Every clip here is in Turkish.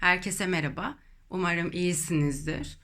Herkese merhaba. Umarım iyisinizdir.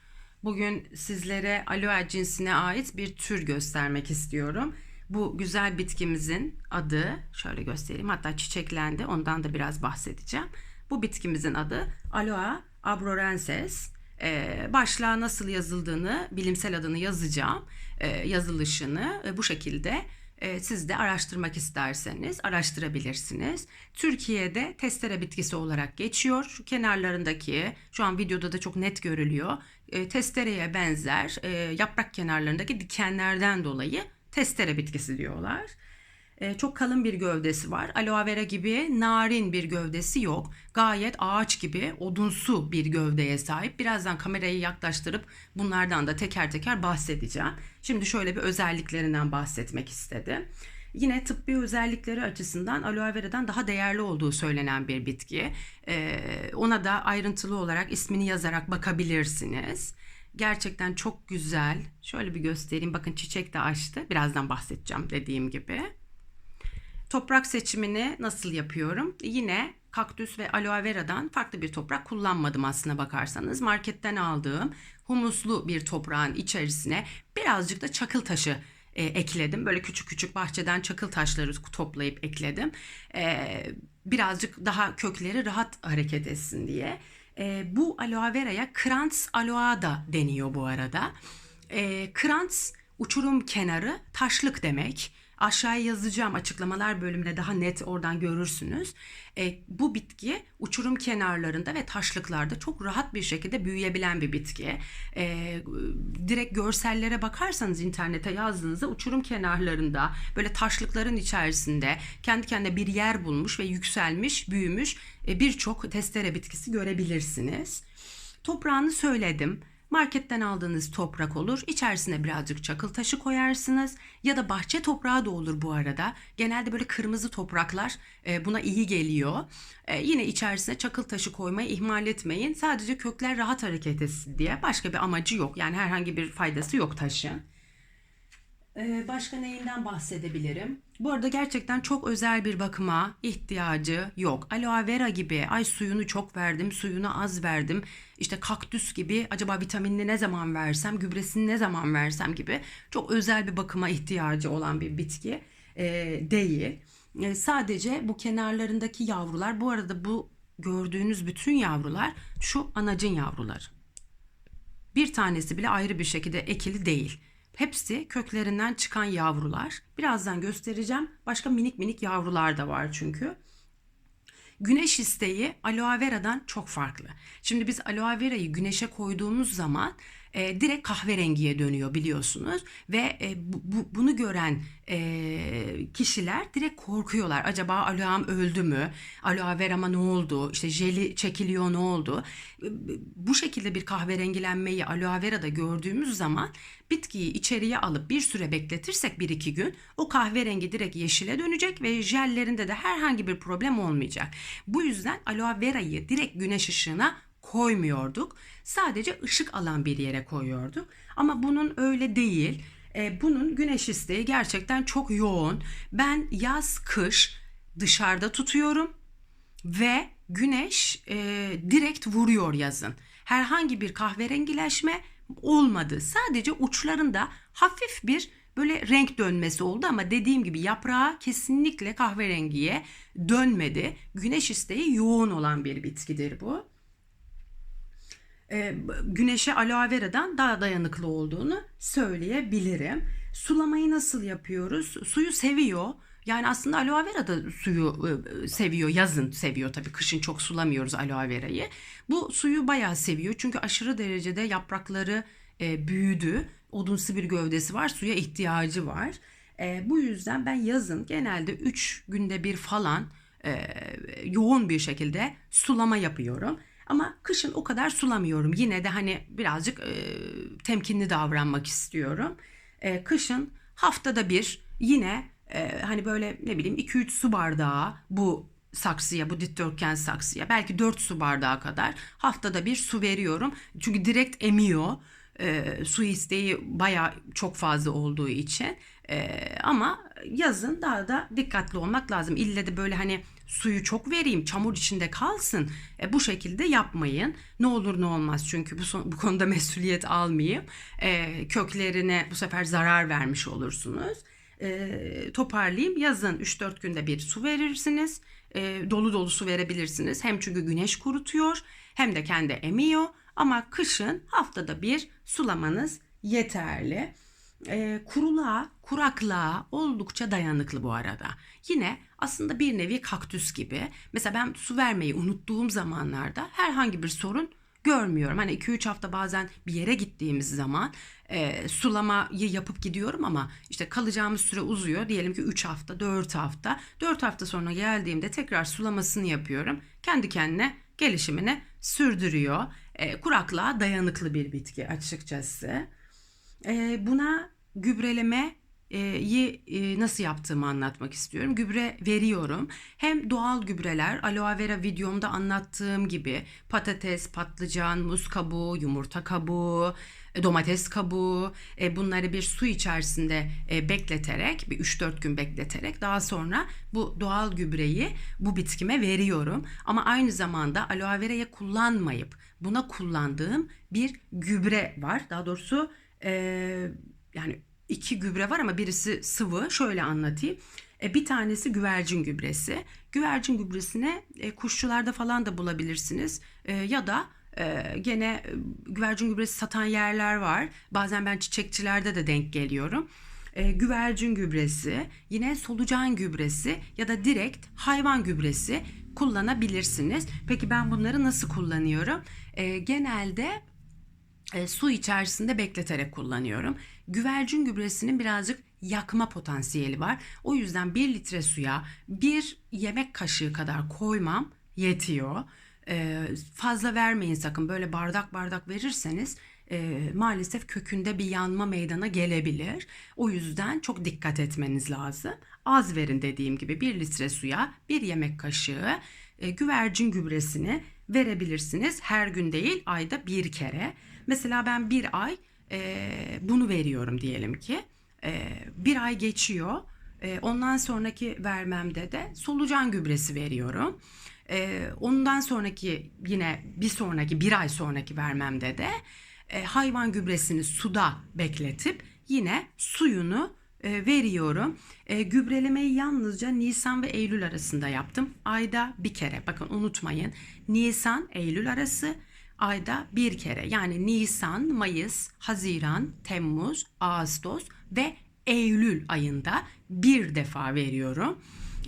Bugün sizlere aloe cinsine ait bir tür göstermek istiyorum. Bu güzel bitkimizin adı, şöyle göstereyim hatta çiçeklendi ondan da biraz bahsedeceğim. Bu bitkimizin adı Aloe abrorenses. Ee, başlığa nasıl yazıldığını, bilimsel adını yazacağım. Ee, yazılışını e, bu şekilde e, siz de araştırmak isterseniz araştırabilirsiniz. Türkiye'de testere bitkisi olarak geçiyor. Şu kenarlarındaki şu an videoda da çok net görülüyor. E, testereye benzer e, yaprak kenarlarındaki dikenlerden dolayı testere bitkisi diyorlar. E, çok kalın bir gövdesi var. Aloe vera gibi narin bir gövdesi yok. Gayet ağaç gibi odunsu bir gövdeye sahip. Birazdan kamerayı yaklaştırıp bunlardan da teker teker bahsedeceğim. Şimdi şöyle bir özelliklerinden bahsetmek istedim. Yine tıbbi özellikleri açısından aloe vera'dan daha değerli olduğu söylenen bir bitki. Ee, ona da ayrıntılı olarak ismini yazarak bakabilirsiniz. Gerçekten çok güzel. Şöyle bir göstereyim. Bakın çiçek de açtı. Birazdan bahsedeceğim dediğim gibi. Toprak seçimini nasıl yapıyorum? Yine kaktüs ve aloe vera'dan farklı bir toprak kullanmadım aslına bakarsanız. Marketten aldığım humuslu bir toprağın içerisine birazcık da çakıl taşı e, ekledim. Böyle küçük küçük bahçeden çakıl taşları toplayıp ekledim. E, birazcık daha kökleri rahat hareket etsin diye. E, bu aloe vera'ya krantz aloe da deniyor bu arada. E, krantz uçurum kenarı taşlık demek. Aşağıya yazacağım açıklamalar bölümüne daha net oradan görürsünüz. E, bu bitki uçurum kenarlarında ve taşlıklarda çok rahat bir şekilde büyüyebilen bir bitki. E, direkt görsellere bakarsanız internete yazdığınızda uçurum kenarlarında böyle taşlıkların içerisinde kendi kendine bir yer bulmuş ve yükselmiş, büyümüş e, birçok testere bitkisi görebilirsiniz. Toprağını söyledim. Marketten aldığınız toprak olur. İçerisine birazcık çakıl taşı koyarsınız. Ya da bahçe toprağı da olur bu arada. Genelde böyle kırmızı topraklar e, buna iyi geliyor. E, yine içerisine çakıl taşı koymayı ihmal etmeyin. Sadece kökler rahat hareket etsin diye. Başka bir amacı yok. Yani herhangi bir faydası yok taşın. Ee, başka neyinden bahsedebilirim? Bu arada gerçekten çok özel bir bakıma ihtiyacı yok. Aloe vera gibi ay suyunu çok verdim, suyunu az verdim. İşte kaktüs gibi acaba vitaminini ne zaman versem, gübresini ne zaman versem gibi çok özel bir bakıma ihtiyacı olan bir bitki e, değil. E, sadece bu kenarlarındaki yavrular, bu arada bu gördüğünüz bütün yavrular şu anacın yavruları. Bir tanesi bile ayrı bir şekilde ekili değil. Hepsi köklerinden çıkan yavrular. Birazdan göstereceğim. Başka minik minik yavrular da var çünkü. Güneş isteği aloe vera'dan çok farklı. Şimdi biz aloe vera'yı güneşe koyduğumuz zaman e, direkt kahverengiye dönüyor biliyorsunuz ve e, bu, bu, bunu gören e, kişiler direkt korkuyorlar. Acaba aloe'm öldü mü? Aloe vera'ma ne oldu? İşte jeli çekiliyor ne oldu? E, bu şekilde bir kahverengilenmeyi aloe vera'da gördüğümüz zaman bitkiyi içeriye alıp bir süre bekletirsek bir iki gün o kahverengi direkt yeşile dönecek ve jellerinde de herhangi bir problem olmayacak. Bu yüzden aloe vera'yı direkt güneş ışığına koymuyorduk. Sadece ışık alan bir yere koyuyorduk. Ama bunun öyle değil. E, bunun güneş isteği gerçekten çok yoğun. Ben yaz kış dışarıda tutuyorum ve güneş e, direkt vuruyor yazın. Herhangi bir kahverengileşme olmadı. Sadece uçlarında hafif bir böyle renk dönmesi oldu ama dediğim gibi yaprağı kesinlikle kahverengiye dönmedi. Güneş isteği yoğun olan bir bitkidir bu e, güneşe aloe vera'dan daha dayanıklı olduğunu söyleyebilirim. Sulamayı nasıl yapıyoruz? Suyu seviyor. Yani aslında aloe vera da suyu e, seviyor. Yazın seviyor tabii. Kışın çok sulamıyoruz aloe verayı. Bu suyu bayağı seviyor. Çünkü aşırı derecede yaprakları e, büyüdü. Odunsu bir gövdesi var. Suya ihtiyacı var. Bu yüzden ben yazın genelde 3 günde bir falan yoğun bir şekilde sulama yapıyorum. Ama kışın o kadar sulamıyorum. Yine de hani birazcık e, temkinli davranmak istiyorum. E, kışın haftada bir yine e, hani böyle ne bileyim 2-3 su bardağı bu saksıya, bu dikdörtgen saksıya belki 4 su bardağı kadar haftada bir su veriyorum. Çünkü direkt emiyor. E, su isteği baya çok fazla olduğu için. E, ama yazın daha da dikkatli olmak lazım. İlle de böyle hani suyu çok vereyim, çamur içinde kalsın. E, bu şekilde yapmayın. Ne olur ne olmaz çünkü bu, son, bu konuda mesuliyet almayayım. E, köklerine bu sefer zarar vermiş olursunuz. E, toparlayayım. Yazın 3-4 günde bir su verirsiniz. E, dolu dolu su verebilirsiniz. Hem çünkü güneş kurutuyor hem de kendi emiyor. Ama kışın haftada bir sulamanız yeterli. E, kuruluğa, kuraklığa oldukça dayanıklı bu arada. Yine aslında bir nevi kaktüs gibi. Mesela ben su vermeyi unuttuğum zamanlarda herhangi bir sorun görmüyorum. Hani 2-3 hafta bazen bir yere gittiğimiz zaman e, sulamayı yapıp gidiyorum ama işte kalacağımız süre uzuyor. Diyelim ki 3 hafta, 4 hafta. 4 hafta sonra geldiğimde tekrar sulamasını yapıyorum. Kendi kendine gelişimini sürdürüyor. E, kuraklığa dayanıklı bir bitki açıkçası. E, buna gübrelemeyi e, nasıl yaptığımı anlatmak istiyorum. Gübre veriyorum. Hem doğal gübreler, aloe vera videomda anlattığım gibi patates, patlıcan, muz kabuğu, yumurta kabuğu, e, domates kabuğu e, bunları bir su içerisinde bekleterek bir 3-4 gün bekleterek daha sonra bu doğal gübreyi bu bitkime veriyorum. Ama aynı zamanda aloe vera'yı kullanmayıp buna kullandığım bir gübre var. Daha doğrusu yani iki gübre var ama birisi sıvı. Şöyle anlatayım. E, bir tanesi güvercin gübresi. Güvercin gübresini e, kuşçularda falan da bulabilirsiniz. E, ya da e, gene e, güvercin gübresi satan yerler var. Bazen ben çiçekçilerde de denk geliyorum. E, güvercin gübresi, yine solucan gübresi ya da direkt hayvan gübresi kullanabilirsiniz. Peki ben bunları nasıl kullanıyorum? E, genelde e, su içerisinde bekleterek kullanıyorum. Güvercin gübresinin birazcık yakma potansiyeli var. O yüzden bir litre suya bir yemek kaşığı kadar koymam yetiyor. E, fazla vermeyin sakın. Böyle bardak bardak verirseniz e, maalesef kökünde bir yanma meydana gelebilir. O yüzden çok dikkat etmeniz lazım. Az verin dediğim gibi bir litre suya bir yemek kaşığı e, güvercin gübresini verebilirsiniz. Her gün değil ayda bir kere. Mesela ben bir ay e, bunu veriyorum diyelim ki. E, bir ay geçiyor. E, ondan sonraki vermemde de solucan gübresi veriyorum. E, ondan sonraki yine bir sonraki bir ay sonraki vermemde de e, hayvan gübresini suda bekletip yine suyunu veriyorum. E, gübrelemeyi yalnızca Nisan ve Eylül arasında yaptım. Ayda bir kere. Bakın unutmayın. Nisan Eylül arası ayda bir kere. Yani Nisan, Mayıs, Haziran, Temmuz, Ağustos ve Eylül ayında bir defa veriyorum.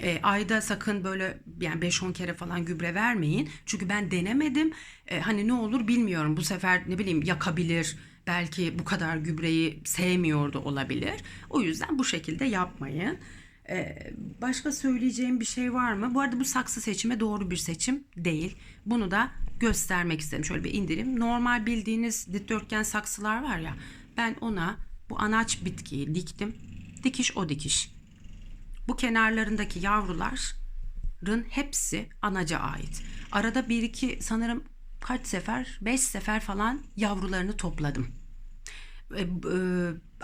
E, ayda sakın böyle yani 5-10 kere falan gübre vermeyin. Çünkü ben denemedim. E, hani ne olur bilmiyorum. Bu sefer ne bileyim yakabilir. Belki bu kadar gübreyi sevmiyordu olabilir. O yüzden bu şekilde yapmayın. Ee, başka söyleyeceğim bir şey var mı? Bu arada bu saksı seçimi doğru bir seçim değil. Bunu da göstermek istedim. Şöyle bir indirim. Normal bildiğiniz dikdörtgen saksılar var ya. Ben ona bu anaç bitkiyi diktim. Dikiş o dikiş. Bu kenarlarındaki yavruların hepsi anaca ait. Arada bir iki sanırım kaç sefer, beş sefer falan yavrularını topladım. E, e,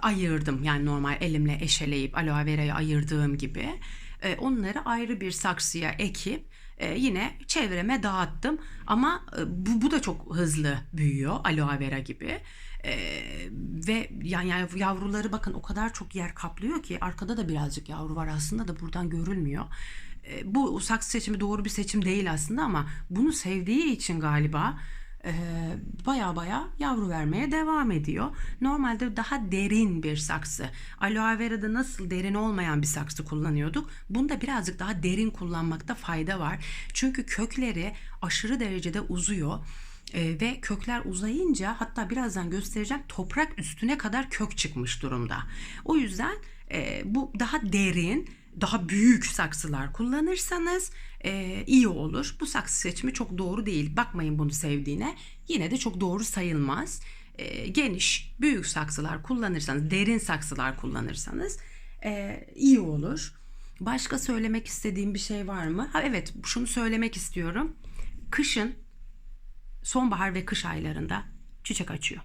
ayırdım yani normal elimle eşeleyip aloe vera'yı ayırdığım gibi. E, onları ayrı bir saksıya ekip e, yine çevreme dağıttım. Ama e, bu, bu da çok hızlı büyüyor aloe vera gibi. E, ve yani, yavruları bakın o kadar çok yer kaplıyor ki arkada da birazcık yavru var aslında da buradan görülmüyor. E, bu saksı seçimi doğru bir seçim değil aslında ama bunu sevdiği için galiba e, baya baya yavru vermeye devam ediyor. Normalde daha derin bir saksı. Aloe vera'da nasıl derin olmayan bir saksı kullanıyorduk. Bunda birazcık daha derin kullanmakta fayda var. Çünkü kökleri aşırı derecede uzuyor. Ee, ve kökler uzayınca hatta birazdan göstereceğim toprak üstüne kadar kök çıkmış durumda. O yüzden e, bu daha derin daha büyük saksılar kullanırsanız e, iyi olur. Bu saksı seçimi çok doğru değil. Bakmayın bunu sevdiğine. Yine de çok doğru sayılmaz. E, geniş, büyük saksılar kullanırsanız, derin saksılar kullanırsanız e, iyi olur. Başka söylemek istediğim bir şey var mı? Ha, evet, şunu söylemek istiyorum. Kışın, sonbahar ve kış aylarında çiçek açıyor.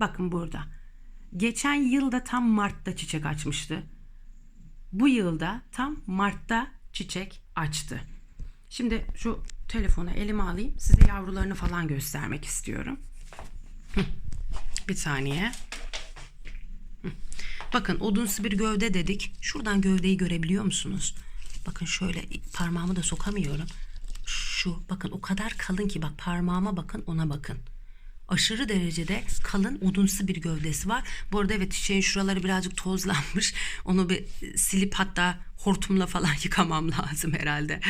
Bakın burada. Geçen yılda tam Mart'ta çiçek açmıştı bu yılda tam Mart'ta çiçek açtı. Şimdi şu telefonu elime alayım. Size yavrularını falan göstermek istiyorum. Bir saniye. Bakın odunsu bir gövde dedik. Şuradan gövdeyi görebiliyor musunuz? Bakın şöyle parmağımı da sokamıyorum. Şu bakın o kadar kalın ki bak parmağıma bakın ona bakın. Aşırı derecede kalın odunsu bir gövdesi var. Bu arada evet çiçeğin şuraları birazcık tozlanmış. Onu bir silip hatta hortumla falan yıkamam lazım herhalde.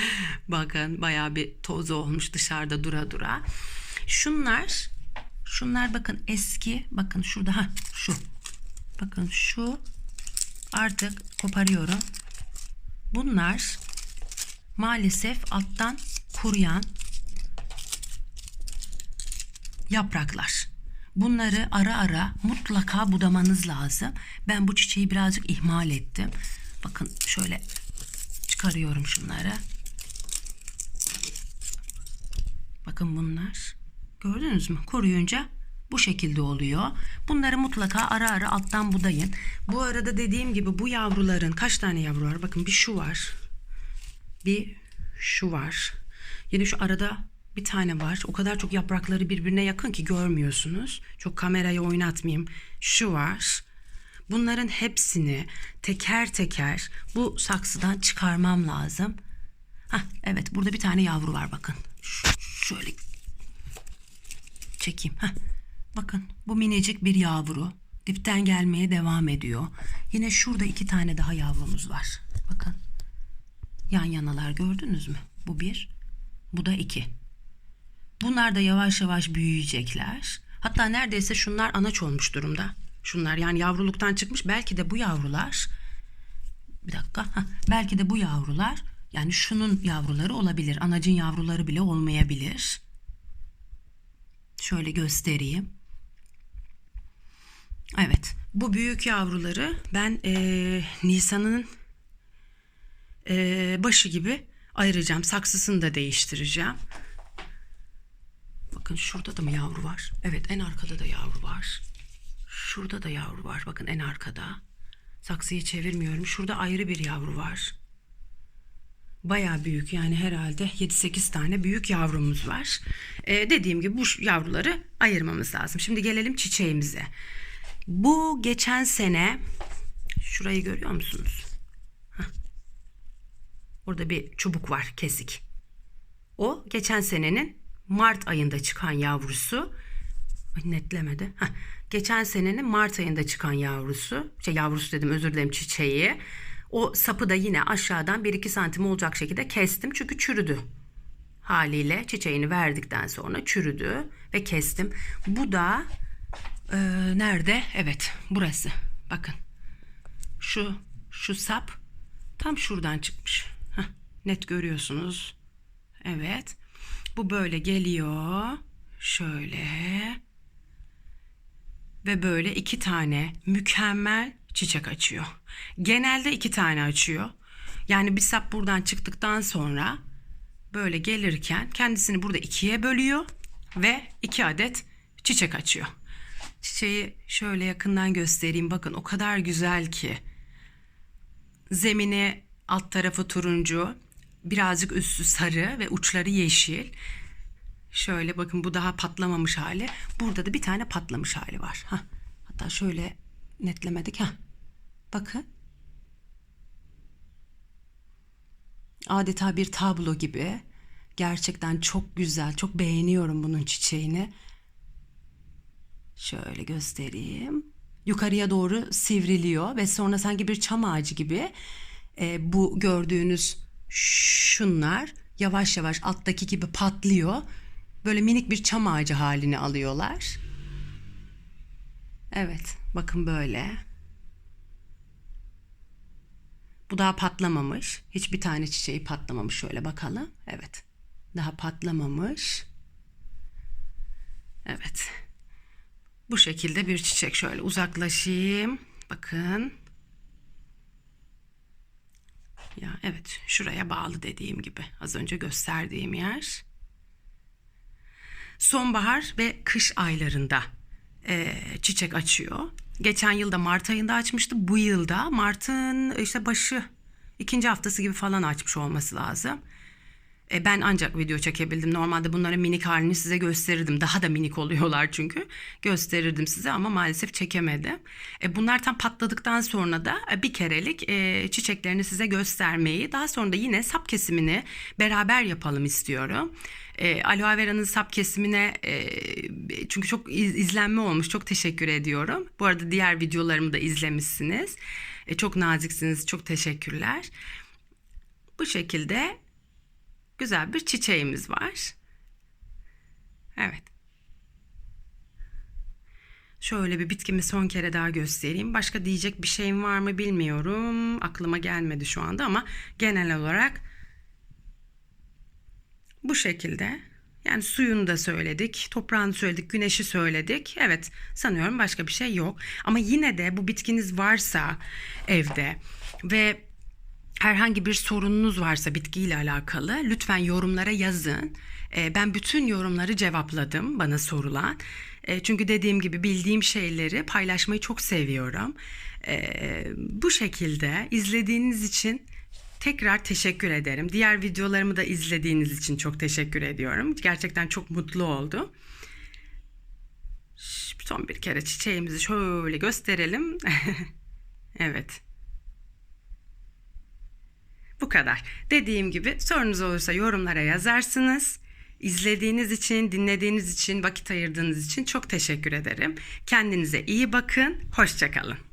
Bakın bayağı bir toz olmuş dışarıda dura dura. Şunlar şunlar bakın eski bakın şurada ha şu. Bakın şu artık koparıyorum. Bunlar maalesef alttan kuruyan yapraklar. Bunları ara ara mutlaka budamanız lazım. Ben bu çiçeği birazcık ihmal ettim. Bakın şöyle çıkarıyorum şunları. Bakın bunlar. Gördünüz mü? Koruyunca bu şekilde oluyor. Bunları mutlaka ara ara alttan budayın. Bu arada dediğim gibi bu yavruların kaç tane yavru var? Bakın bir şu var. Bir şu var. Yine şu arada bir tane var. O kadar çok yaprakları birbirine yakın ki görmüyorsunuz. Çok kamerayı oynatmayayım. Şu var. Bunların hepsini teker teker bu saksıdan çıkarmam lazım. Hah, evet burada bir tane yavru var bakın. Ş- şöyle çekeyim. Hah, bakın bu minicik bir yavru. Dipten gelmeye devam ediyor. Yine şurada iki tane daha yavrumuz var. Bakın. Yan yanalar gördünüz mü? Bu bir, bu da iki. Bunlar da yavaş yavaş büyüyecekler. Hatta neredeyse şunlar anaç olmuş durumda. Şunlar yani yavruluktan çıkmış. Belki de bu yavrular bir dakika. Heh, belki de bu yavrular yani şunun yavruları olabilir. Anacın yavruları bile olmayabilir. Şöyle göstereyim. Evet. Bu büyük yavruları ben eee Nisan'ın eee, başı gibi ayıracağım. Saksısını da değiştireceğim. Bakın şurada da mı yavru var? Evet en arkada da yavru var. Şurada da yavru var. Bakın en arkada. Saksıyı çevirmiyorum. Şurada ayrı bir yavru var. Baya büyük yani herhalde 7-8 tane büyük yavrumuz var. Ee, dediğim gibi bu yavruları ayırmamız lazım. Şimdi gelelim çiçeğimize. Bu geçen sene şurayı görüyor musunuz? Hah. Orada bir çubuk var kesik. O geçen senenin Mart ayında çıkan yavrusu. Netlemedi. Heh, geçen senenin Mart ayında çıkan yavrusu. Şey yavrusu dedim özür dilerim çiçeği. O sapı da yine aşağıdan 1-2 santim olacak şekilde kestim. Çünkü çürüdü. Haliyle çiçeğini verdikten sonra çürüdü ve kestim. Bu da e, nerede? Evet burası. Bakın. Şu şu sap tam şuradan çıkmış. Heh, net görüyorsunuz. Evet. Bu böyle geliyor. Şöyle. Ve böyle iki tane mükemmel çiçek açıyor. Genelde iki tane açıyor. Yani bir sap buradan çıktıktan sonra böyle gelirken kendisini burada ikiye bölüyor ve iki adet çiçek açıyor. Çiçeği şöyle yakından göstereyim. Bakın o kadar güzel ki. Zemini alt tarafı turuncu, birazcık üstü sarı ve uçları yeşil. Şöyle bakın bu daha patlamamış hali. Burada da bir tane patlamış hali var. Hah. Hatta şöyle netlemedik. ha. Bakın. Adeta bir tablo gibi. Gerçekten çok güzel. Çok beğeniyorum bunun çiçeğini. Şöyle göstereyim. Yukarıya doğru sivriliyor ve sonra sanki bir çam ağacı gibi e, bu gördüğünüz şunlar yavaş yavaş alttaki gibi patlıyor. Böyle minik bir çam ağacı halini alıyorlar. Evet, bakın böyle. Bu daha patlamamış. Hiçbir tane çiçeği patlamamış. Şöyle bakalım. Evet. Daha patlamamış. Evet. Bu şekilde bir çiçek. Şöyle uzaklaşayım. Bakın. Ya evet şuraya bağlı dediğim gibi az önce gösterdiğim yer. Sonbahar ve kış aylarında e, çiçek açıyor. Geçen yılda Mart ayında açmıştı. Bu yılda Mart'ın işte başı ikinci haftası gibi falan açmış olması lazım. E, ben ancak video çekebildim. Normalde bunların minik halini size gösterirdim. Daha da minik oluyorlar çünkü. Gösterirdim size ama maalesef çekemedim. E, bunlar tam patladıktan sonra da e, bir kerelik e, çiçeklerini size göstermeyi, daha sonra da yine sap kesimini beraber yapalım istiyorum. E, aloe vera'nın sap kesimine e, çünkü çok iz- izlenme olmuş. Çok teşekkür ediyorum. Bu arada diğer videolarımı da izlemişsiniz. E, çok naziksiniz. Çok teşekkürler. Bu şekilde güzel bir çiçeğimiz var. Evet. Şöyle bir bitkimi son kere daha göstereyim. Başka diyecek bir şeyim var mı bilmiyorum. Aklıma gelmedi şu anda ama genel olarak bu şekilde. Yani suyunu da söyledik, toprağını söyledik, güneşi söyledik. Evet, sanıyorum başka bir şey yok. Ama yine de bu bitkiniz varsa evde ve herhangi bir sorununuz varsa bitkiyle alakalı lütfen yorumlara yazın. Ee, ben bütün yorumları cevapladım bana sorulan. Ee, çünkü dediğim gibi bildiğim şeyleri paylaşmayı çok seviyorum. Ee, bu şekilde izlediğiniz için tekrar teşekkür ederim. Diğer videolarımı da izlediğiniz için çok teşekkür ediyorum. Gerçekten çok mutlu oldum. Son bir kere çiçeğimizi şöyle gösterelim. evet. Bu kadar. Dediğim gibi sorunuz olursa yorumlara yazarsınız. İzlediğiniz için, dinlediğiniz için, vakit ayırdığınız için çok teşekkür ederim. Kendinize iyi bakın. Hoşçakalın.